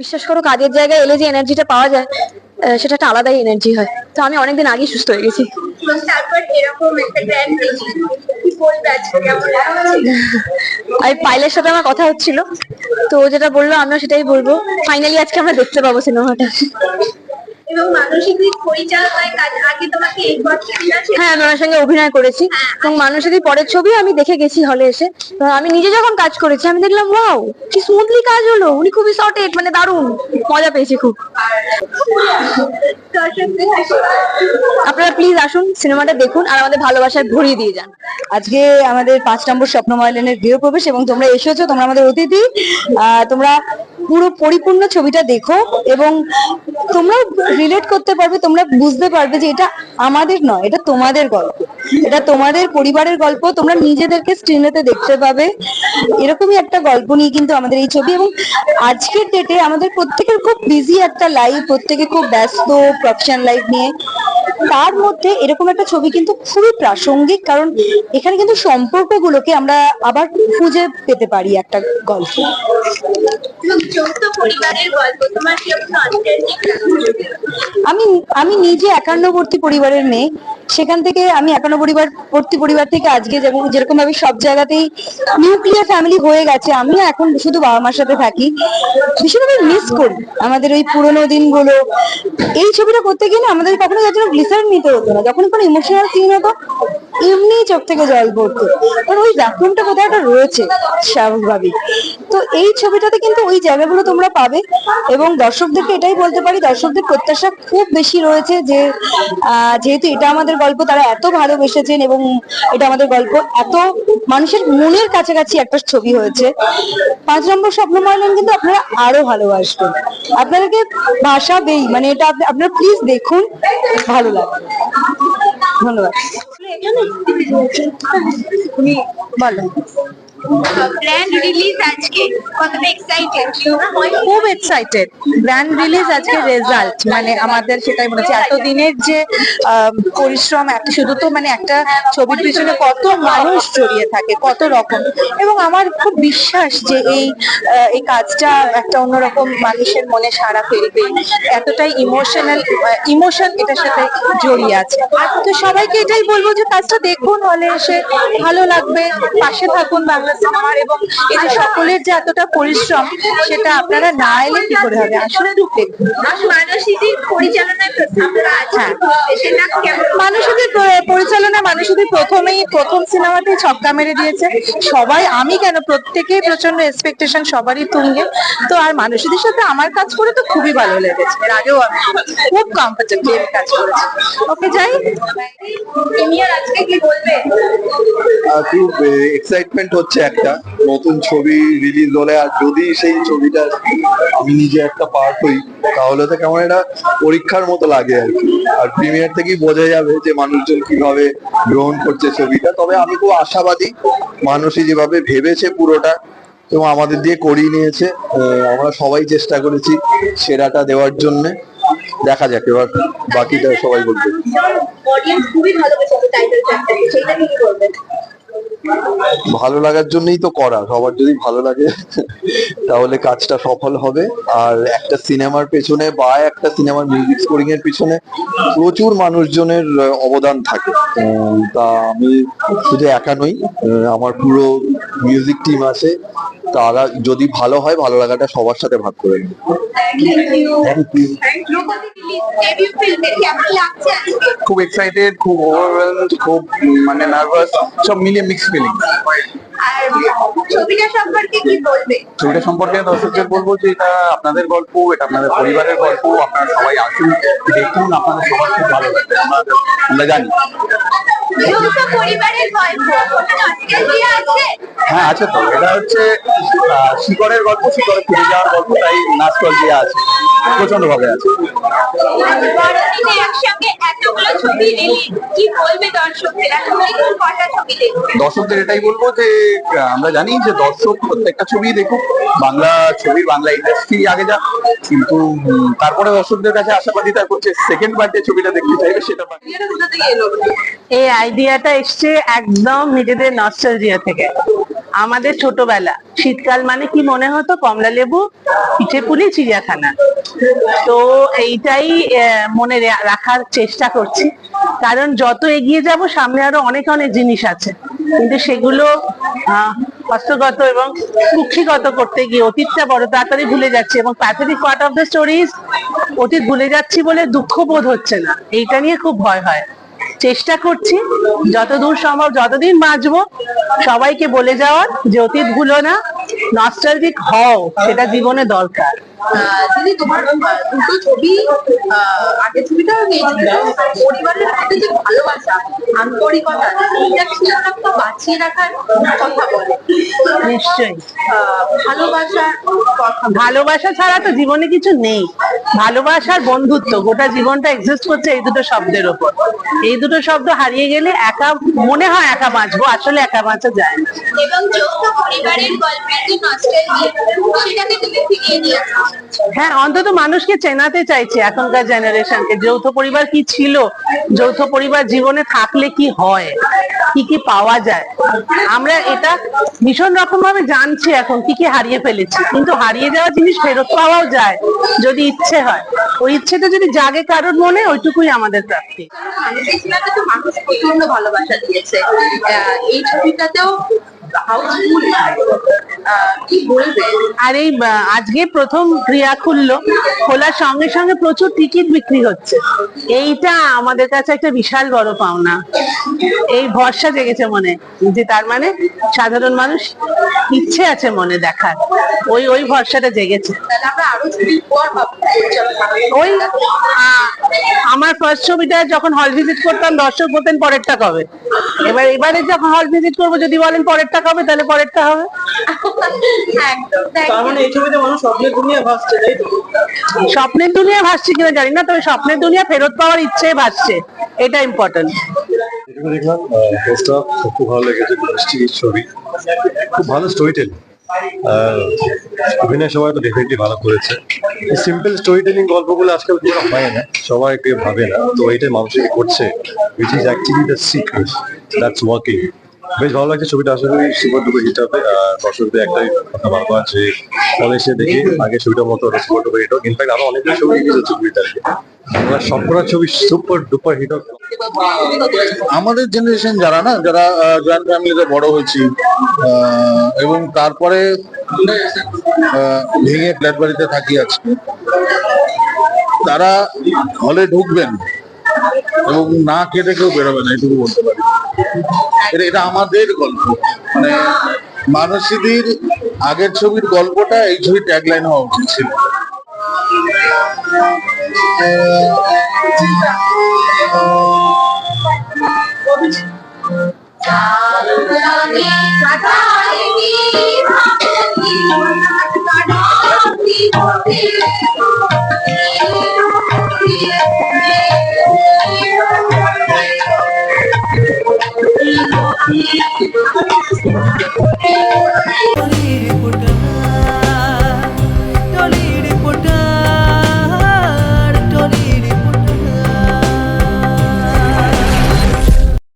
বিশ্বাস করো কাজের জায়গায় এলে যে এনার্জিটা পাওয়া যায় সেটা একটা আলাদাই এনার্জি হয়। তো আমি অনেকদিন আগেই সুস্থ হয়ে গেছি। আর পাইলের সাথে আমার কথা হচ্ছিল। তো যেটা বলল, আমিও সেটাই বলব। ফাইনালি আজকে আমরা দেখতে পাবো সিনেমাটা এবং মানসিক দিক কাজ আগে তোমাকে এই কথাটা হ্যাঁ আমি ওনার সঙ্গে অভিনয় করেছি। এবং মানুষের পরের ছবি আমি দেখে গেছি হলে এসে। তো আমি নিজে যখন কাজ করেছি আমি দেখলাম ওয়াও কি স্মুথলি কাজ হলো। উনি খুবই সর্টেড মানে দারুণ। মজা পেয়েছি খুব। আপনারা প্লিজ আসুন সিনেমাটা দেখুন আর আমাদের ভালোবাসায় ভরিয়ে দিয়ে যান। আজকে আমাদের পাঁচ নম্বর স্বপ্নময় লেনের গৃহপ্রবেশ এবং তোমরা এসেছ তোমরা আমাদের অতিথি। আহ, তোমরা পুরো পরিপূর্ণ ছবিটা দেখো এবং তোমরা রিলেট করতে পারবে, তোমরা বুঝতে পারবে যে এটা আমাদের নয়, এটা তোমাদের গল্প। এটা তোমাদের পরিবারের গল্প, তোমরা নিজেদেরকে স্ক্রিনেতে দেখতে পাবে। এরকমই একটা গল্প নিয়ে কিন্তু আমাদের এই ছবি এবং আজকের ডেটে আমাদের প্রত্যেকের খুব বিজি একটা লাইফ প্রত্যেকে খুব ব্যস্ত প্রফেশন লাইফ নিয়ে। তার মধ্যে এরকম একটা ছবি কিন্তু খুবই প্রাসঙ্গিক, কারণ এখানে কিন্তু সম্পর্কগুলোকে আমরা আবার খুঁজে পেতে পারি একটা গল্প। আমি আমি নিজে একান্নবর্তী পরিবারের মেয়ে। সেখান থেকে আমি একান্ন পরিবার ভর্তি পরিবার থেকে আজকে যেমন যেরকম ভাবে সব জায়গাতেই নিউক্লিয়ার ফ্যামিলি হয়ে গেছে, আমিও এখন শুধু বাবা মার সাথে থাকি। ভীষণভাবে মিস করি আমাদের ওই পুরোনো দিনগুলো। এই ছবিটা করতে গিয়ে আমাদের কখনো যার জন্য গ্লিসারিন নিতে হতো না। যখন কোনো ইমোশনাল সিন হতো, এমনি চোখ থেকে জল পড়তো। কারণ ওই ভ্যাকুমটা কোথাও একটা রয়েছে স্বাভাবিক তো এই ছবিটাতে কিন্তু ওই জায়গাগুলো তোমরা পাবে এবং দর্শকদেরকে এটাই বলতে পারি, দর্শকদের প্রত্যাশা খুব বেশি রয়েছে যে যেহেতু এটা আমাদের গল্প তারা এত ভালোবেসেছেন এবং এটা আমাদের গল্প এত মানুষের মনের কাছাকাছি একটা ছবি হয়েছে। পাঁচ নম্বর স্বপ্ন ময়লান কিন্তু আপনারা আরও ভালোবাসবেন। আপনাদেরকে ভাষাবেই মানে এটা আপনি- আপনারা প্লিজ দেখুন ভালো লাগবে। ধন্যবাদ। বলো। গ্র্যান্ড রিলিজ আজকে কতটা এক্সাইটেড খুব এক্সাইটেড গ্র্যান্ড রিলিজ আজকে রেজাল্ট মানে আমাদের সেটাই মনে হচ্ছে এতদিনের যে পরিশ্রম একটা শুধু তো মানে একটা ছবির পিছনে কত মানুষ জড়িয়ে থাকে কত রকম। এবং আমার খুব বিশ্বাস যে এই এই কাজটা একটা অন্যরকম মানুষের মনে সাড়া ফেলবে। এতটাই ইমোশনাল ইমোশন এটার সাথে জড়িয়ে আছে। তো সবাইকে এটাই বলব যে কাজটা দেখুন হলে এসে ভালো লাগবে। পাশে থাকুন বাংলা সিনেমার এবং এই যে সকলের যে এতটা পরিশ্রম সেটা আপনারা না এলে কি করে হবে? আসলে আমরা আজকে হ্যাঁ। মানুষদের পরিচালনা মানুষদের প্রথমেই প্রথম সিনেমাতে ছক্কা মেরে দিয়েছে। সবাই আমি কেন? প্রত্যেকেই প্রচণ্ড এক্সপেকটেশন সবারই তুঙ্গে। তো আর মানুষদের সাথে আমার কাজ করে তো খুবই ভালো লেগেছে। এর আগেও আমি খুব কমফর্টেবল কাজ করেছি। ওকে যাই। আজকে কি বলবে? খুব এক্সাইটমেন্ট হচ্ছে। একটা নতুন ছবি রিলিজ হলে, আর যদি সেই ছবিটা আমি নিজে একটা পার্ট হই তাহলে তো কেমন একটা পরীক্ষার মতো লাগে আর কি। আর প্রিমিয়ার থেকেই বোঝা যাবে যে মানুষজন কীভাবে গ্রহণ করছে ছবিটা। তবে আমি খুব আশাবাদী মানুষই যেভাবে ভেবেছে পুরোটা এবং আমাদের দিয়ে করিয়ে নিয়েছে আমরা সবাই চেষ্টা করেছি সেরাটা দেওয়ার জন্য। দেখা যাক, এবার বাকিটা সবাই বলবে। ভালো লাগার জন্যই তো করা। সবার যদি ভালো লাগে, তাহলে কাজটা সফল হবে। আর একটা সিনেমার পেছনে বা একটা সিনেমার মিউজিক স্কোরিং এর পিছনে প্রচুর মানুষজনের অবদান থাকে। তা আমি শুধু একা নই আমার পুরো মিউজিক টিম আছে। তারা যদি ভালো হয় ভালো লাগাটা সবার সাথে ভাগ করে নেব। খুব এক্সাইটেড খুব ওভারওয়েলড খুব মানে নার্ভাস সব মিলিয়ে মিক্স ফিলিং আর ছবিটা সম্পর্কে কি বলবে? ছবিটা সম্পর্কে দর্শকদের বলব যে এটা আপনাদের গল্প এটা আপনাদের পরিবারের গল্প আপনারা সবাই আসুন দেখুন আপনাদের সবার খুব ভালো লাগবে আমরা জানি। গল্প হ্যাঁ আছে তো। এটা হচ্ছে শিকড়ের গল্প শিকড়ে ফিরে যাওয়ার গল্প তাই নাচ দিয়ে আছে। প্রচণ্ড ভাবে আছে দর্শকদের এটাই বলব যে আমরা জানি যে দর্শক প্রত্যেকটা ছবি দেখুক, বাংলা ছবি বাংলা ইন্ডাস্ট্রি আগে যাক, কিন্তু তারপরে দর্শকদের কাছে আশাবাদিতা করছে সেকেন্ড বার্থডে ছবিটা দেখতে চাইবে সেটা এই আইডিয়াটা এসছে একদম নিজেদের নস্টালজিয়া থেকে। আমাদের ছোটবেলা। শীতকাল মানে কি মনে হতো? কমলা লেবু, পিঠে চিড়িয়াখানা। তো এইটাই মনে রাখার চেষ্টা করছি। কারণ যত এগিয়ে যাব, সামনে আরও অনেক অনেক জিনিস আছে। কিন্তু সেগুলো হস্তগত এবং কুক্ষিগত করতে গিয়ে অতীতটা বড় তাড়াতাড়ি ভুলে যাচ্ছি এবং pathetic part of the stories অতীত ভুলে যাচ্ছি বলে দুঃখ বোধ হচ্ছে না। এইটা নিয়ে খুব ভয় হয়। চেষ্টা করছি। যতদূর সম্ভব যতদিন বাঁচবো, সবাইকে বলে যাওয়ার যে অতীত ভুলো না নস্টালজিক হও, সেটা জীবনে দরকার। দিদি তোমার দুটো ছবি নিয়েছিল পরিবারের মধ্যে যে ভালোবাসা আন্তরিকতা এইটা কি একটা বাঁচিয়ে রাখার কথা বলে? নিশ্চয়ই। ভালোবাসার ভালোবাসা ছাড়া তো জীবনে কিছু নেই। ভালোবাসার বন্ধুত্ব গোটা জীবনটা এক্সিস্ট করছে এই দুটো শব্দের ওপর। এই দুটো শব্দ হারিয়ে গেলে একা মনে হয় একা বাঁচবো আসলে একা বাঁচা যায় না। এবং যৌথ পরিবারের গল্পের যে নস্টালজিয়া সেটাকে তুমি ফিরিয়ে আসছো হ্যাঁ অন্তত মানুষকে চেনাতে চাইছে এখনকার জেনারেশনকে। যৌথ পরিবার কি ছিল? যৌথ পরিবার জীবনে থাকলে কি হয়? কি কি পাওয়া যায়? আমরা এটা ভীষণ রকম ভাবে জানছি এখন, কি কি হারিয়ে ফেলেছি। কিন্তু হারিয়ে যাওয়া জিনিস ফেরত পাওয়াও যায়, যদি ইচ্ছে হয়। ওই ইচ্ছেটা যদি জাগে কারোর মনে, ওইটুকুই আমাদের প্রাপ্তি। মানুষ প্রচণ্ড ভালোবাসা দিয়েছে। এই ছবিটাতেও হাউসফুল কি বলবে? আর এই আজকে প্রথম ক্রিয়া খুললো। খোলার সঙ্গে সঙ্গে প্রচুর টিকিট বিক্রি হচ্ছে। এইটা আমাদের কাছে একটা বিশাল বড় পাওনা। এই ভরসা জেগেছে মনে। যে তার মানে সাধারণ মানুষ ইচ্ছে আছে মনে দেখার। ওই ওই ভরসাটা জেগেছে। ওই আমার ফার্স্ট ছবিটা যখন হল ভিজিট করতাম দর্শক বলতেন পরেরটা কবে? এবার এবারে যখন হল ভিজিট করব যদি বলেন পরেরটা কবে তাহলে পরেরটা হবে। মানে স্বপ্নের দুনিয়া ভাসছে তাই তো? স্বপ্নের কিনা জানি না তবে স্বপ্নের দুনিয়া ফেরত পাওয়ার ইচ্ছে ভাসছে। এটা ইম্পর্টেন্ট দেখলাম পোস্টটা খুব ভালো লেগেছে মিষ্টি ছবি। খুব ভালো স্টোরি টেলিং অভিনয় সবাই তো ডেফিনেটলি ভালো করেছে। সিম্পল স্টোরি টেলিং গল্পগুলো আজকাল পুরো হয় না সবাই কেউ ভাবে না। তো এইটাই মানুষকে করছে which is actually the secret that's working বেশ ভালো লাগছে ছবিটা। আশা করি সুপার ডুপার হিট হবে। আর দর্শকদের একটাই কথা বারবার যে এসে দেখি আগে ছবিটার মতো সুপার ডুপার হিট হোক। ইনফ্যাক্ট আরও অনেকগুলো ছবি রিলিজ হচ্ছে ছবিটা আমরা সবকটা ছবি সুপার ডুপার হিট হোক। আমাদের জেনারেশন যারা না, যারা জয়েন্ট ফ্যামিলিতে বড় হয়েছি এবং তারপরে ভেঙে ফ্ল্যাট বাড়িতে থাকি আছে তারা হলে ঢুকবেন এবং না কেটে কেউ বেরোবে না এটুকু বলতে পারি। এটা আমাদের গল্প মানে মানসীদির আগের ছবির গল্পটা এই ছবির ট্যাগলাইন হওয়া উচিত ছিল Thank you.